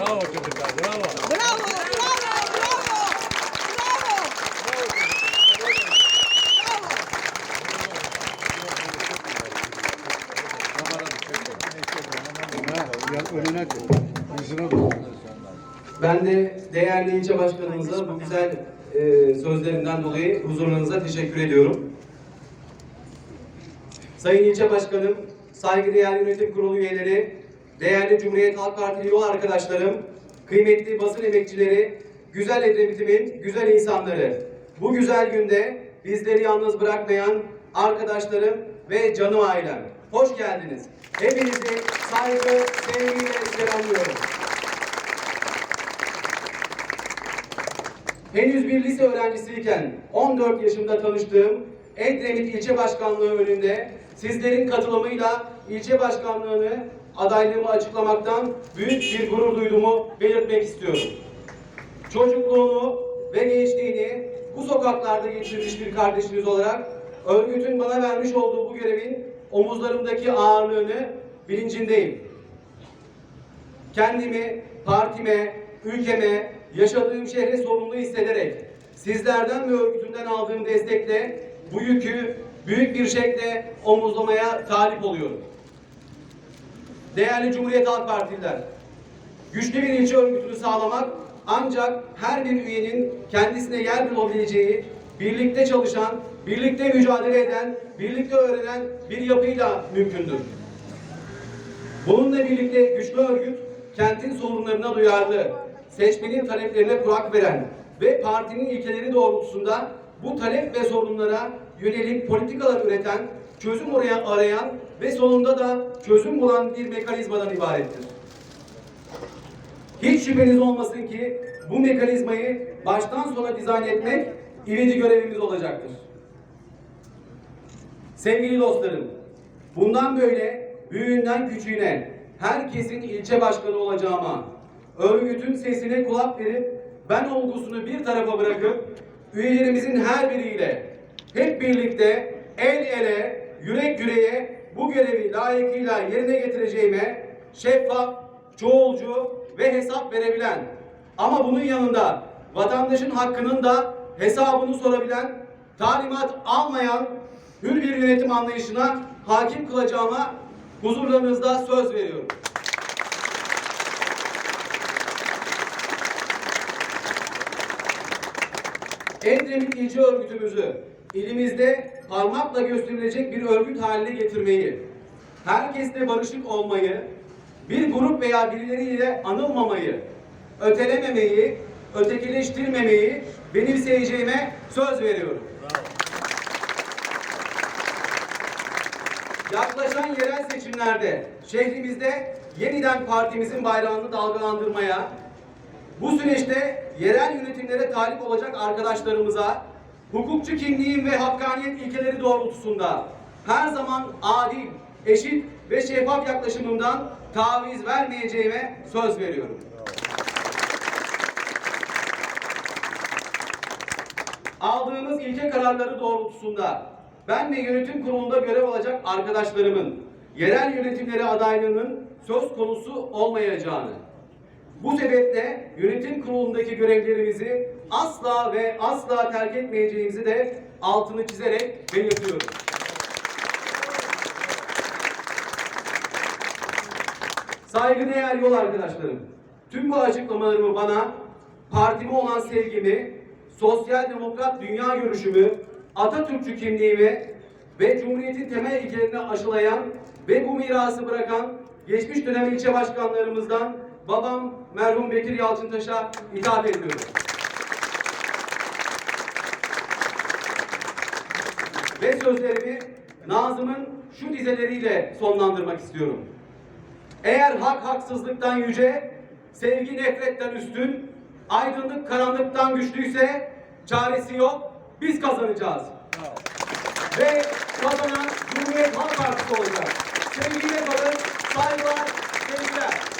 Bravo çocuklar, bravo. Bravo, bravo, bravo. Bravo. önüne yüzüne doğru. Ben de değerli ilçe başkanımıza bu güzel e, sözlerinden dolayı huzurlarınıza teşekkür ediyorum. Sayın ilçe başkanım, saygıdeğer yönetim kurulu üyeleri, değerli Cumhuriyet Halk Partili yol arkadaşlarım, kıymetli basın emekçileri, güzel Edremit'imin güzel insanları. Bu güzel günde bizleri yalnız bırakmayan arkadaşlarım ve canım ailem. Hoş geldiniz. Hepinizi saygı, sevgiyle selamlıyorum. Henüz bir lise öğrencisiyken 14 yaşımda tanıştığım Edremit İlçe Başkanlığı önünde sizlerin katılımıyla ilçe başkanlığını adaylığımı açıklamaktan büyük bir gurur duyduğumu belirtmek istiyorum. Çocukluğunu ve gençliğini bu sokaklarda geçirmiş bir kardeşiniz olarak örgütün bana vermiş olduğu bu görevin omuzlarımdaki ağırlığını bilincindeyim kendimi, partime, ülkeme, yaşadığım şehre sorumlu hissederek sizlerden ve örgütümden aldığım destekle bu yükü büyük bir şekilde omuzlamaya talip oluyorum. Değerli Cumhuriyet Halk Partililer, güçlü bir ilçe örgütünü sağlamak ancak her bir üyenin kendisine yer bulabileceği, birlikte çalışan, birlikte mücadele eden, birlikte öğrenen bir yapıyla mümkündür. Bununla birlikte güçlü örgüt, kentin sorunlarına duyarlı, seçmenin taleplerine kulak veren ve partinin ilkeleri doğrultusunda bu talep ve sorunlara yönelik politikalar üreten, çözüm oraya arayan ve sonunda da çözüm bulan bir mekanizmadan ibarettir. Hiç şüpheniz olmasın ki bu mekanizmayı baştan sona dizayn etmek ivedi görevimiz olacaktır. Sevgili dostlarım, bundan böyle büyüğünden küçüğüne herkesin ilçe başkanı olacağıma, örgütün sesine kulak verip ben olgusunu bir tarafa bırakıp üyelerimizin her biriyle hep birlikte el ele, yürek yüreğe bu görevi layıkıyla yerine getireceğime şeffaf, çoğulcu ve hesap verebilen ama bunun yanında vatandaşın hakkının da hesabını sorabilen, talimat almayan hür bir yönetim anlayışına hakim kılacağıma huzurlarınızda söz veriyorum. Edremit İlçe Örgütümüzü ilimizde parmakla gösterilecek bir örgüt haline getirmeyi, herkesle barışık olmayı, bir grup veya birileriyle anılmamayı, ötelememeyi, ötekileştirmemeyi benimseyeceğime söz veriyorum. Yaklaşan yerel seçimlerde şehrimizde yeniden partimizin bayrağını dalgalandırmaya, bu süreçte yerel yönetimlere talip olacak arkadaşlarımıza hukukçu kimliğin ve hakkaniyet ilkeleri doğrultusunda her zaman adil, eşit ve şeffaf yaklaşımımdan taviz vermeyeceğime söz veriyorum. Aldığımız ilke kararları doğrultusunda ben ve yönetim kurulunda görev alacak arkadaşlarımın yerel yönetimleri adaylığının söz konusu olmayacağını, bu sebeple yönetim kurulundaki görevlerimizi asla ve asla terk etmeyeceğimizi de altını çizerek belirtiyorum. Saygıdeğer yol arkadaşlarım, tüm bu açıklamalarımı bana, partime olan sevgimi, sosyal demokrat dünya görüşümü, Atatürkçü kimliğimi ve Cumhuriyet'in temel ilkelerini aşılayan ve bu mirası bırakan geçmiş dönem ilçe başkanlarımızdan babam merhum Bekir Yalçıntaş'a ithaf ediyorum. Ve sözlerimi Nazım'ın şu dizeleriyle sonlandırmak istiyorum. Eğer hak haksızlıktan yüce, sevgi nefretten üstün, aydınlık karanlıktan güçlüyse çaresi yok, biz kazanacağız. Ve kazanan Cumhuriyet Halk Partisi olacak. Sevgiyle kalın, saygılar, sevgiler.